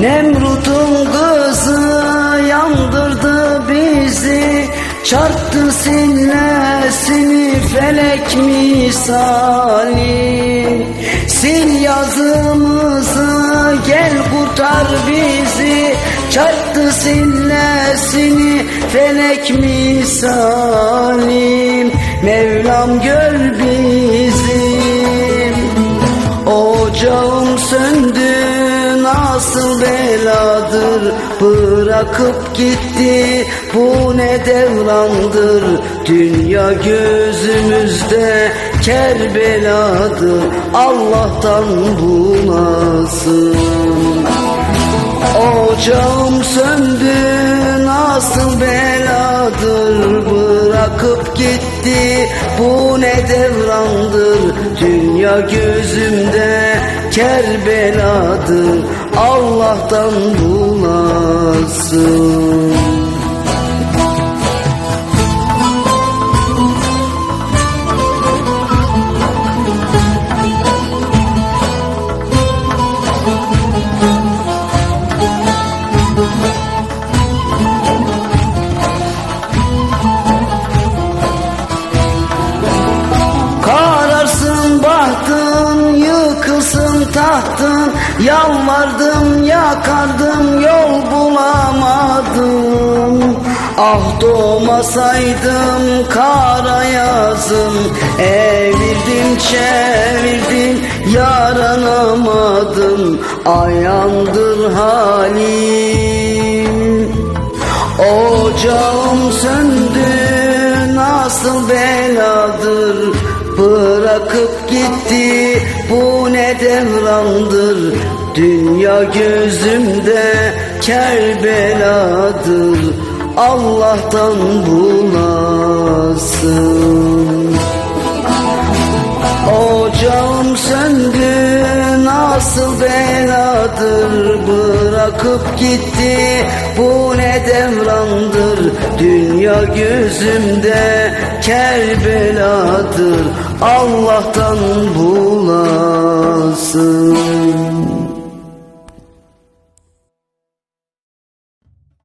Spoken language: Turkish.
Nemrut'un kızı yandırdı bizi. Çarptı sinnesini felek misali. Sil yazımızı gel kurtar bizi. Çarptı sinnesini felek misali. Mevlam gör bizi. Ocağı beladır Bırakıp gitti. Bu ne devrandır Dünya gözümüzde kerbeladır Allah'tan bu nasıl Ocağım söndü nasıl beladır? Bırakıp gitti bu ne devrandır Dünya gözümde kerbeladır Allah'tan bu nasıl Kararsın yıkılsın tahtın Yalvardım, yakardım, yol bulamadım. Ah doğmasaydım kara yazım Evirdim, çevirdim, yaranamadım. Ayandır halim. Ocağım söndü nasıl beladır. Bırakıp gitti bu ne devrandır. Dünya gözümde kerbeladır Allah'tan bulasın Ocağım söndü nasıl beladır. Bırakıp gitti bu ne devrandır. Dünya gözümde kerbeladır Allah'tan bulasın